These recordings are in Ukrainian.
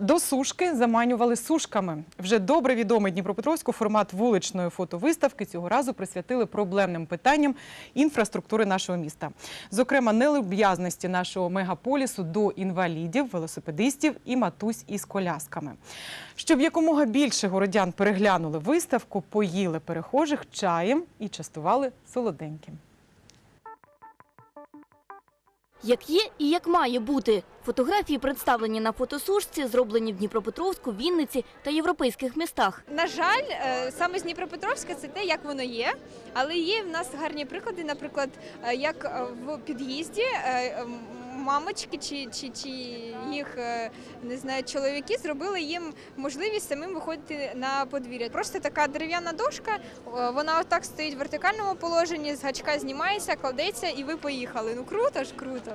До сушки заманювали сушками. Вже добре відомий Дніпропетровську формат вуличної фотовиставки цього разу присвятили проблемним питанням інфраструктури нашого міста. Зокрема, нелюб'язності нашого мегаполісу до інвалідів, велосипедистів і матусь із колясками. Щоб якомога більше городян переглянули виставку, поїли перехожих чаєм і частували солоденьким. Як є і як має бути. Фотографії представлені на фотосушці, зроблені в Дніпропетровську, Вінниці та європейських містах. На жаль, е, саме з Дніпропетровська це те, як воно є. Але є в нас гарні приклади, наприклад, е, як е, в під'їзді мамочки чи, чи, чи їх не знаю, чоловіки зробили їм можливість самим виходити на подвір'я. Просто така дерев'яна дошка, вона отак стоїть в вертикальному положенні, з гачка знімається, кладеться, і ви поїхали. Ну круто ж, круто.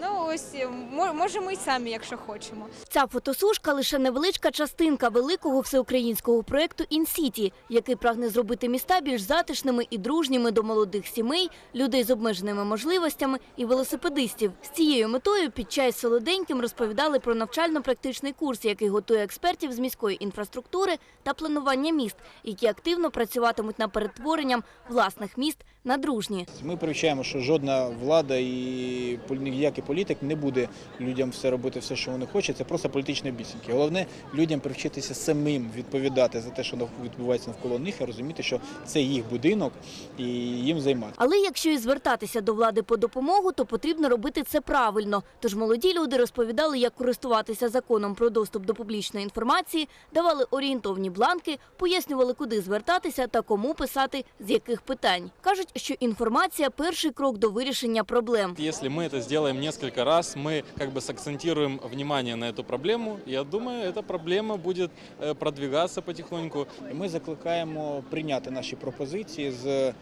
Ну ось е, можемо і самі, якщо хочемо. Ця фотосушка лише невеличка частинка великого всеукраїнського проєкту «Інсіті», який прагне зробити міста більш затишними і дружніми до молодих сімей, людей з обмеженими можливостями і велосипедистів. З цією метою під час солоденьким розповідали про навчально-практичний курс, який готує експертів з міської інфраструктури та планування міст, які активно працюватимуть над перетворенням власних міст на дружні. Ми привчаємо, що жодна влада і ніякий політик не буде людям все робити, все, що вони хочуть. Це просто політичні обіцянки. Головне людям привчитися самим відповідати за те, що відбувається навколо них, і розуміти, що це їх будинок і їм займатися. Але якщо і звертатися до влади по допомогу, то потрібно робити це правильно. Тож молоді люди розповідали, як користуватися законом про доступ до публічної інформації, давали орієнтовні бланки, пояснювали, куди звертатися та кому писати з яких питань. Кажуть, що інформація перший крок до вирішення проблем. Если мы это сделаем несколько раз, мы как бы сакцентируем внимание на эту проблему. Я думаю, эта проблема будет э, продвигаться потихоньку. І Ми закликаємо прийняти наші пропозиції з е,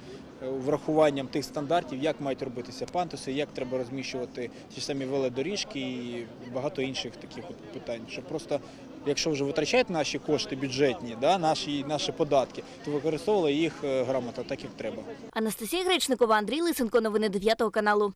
врахуванням тих стандартів, як мають робитися пантуси, як треба розміщувати ті ж самі велодоріжки і багато інших таких от питань. Щоб просто, якщо вже витрачають наші кошти бюджетні, да, наші, наші податки, то використовували їх е, грамотно, так як треба. Анастасія Гречникова, Андрій Лисенко. Новини 9 каналу.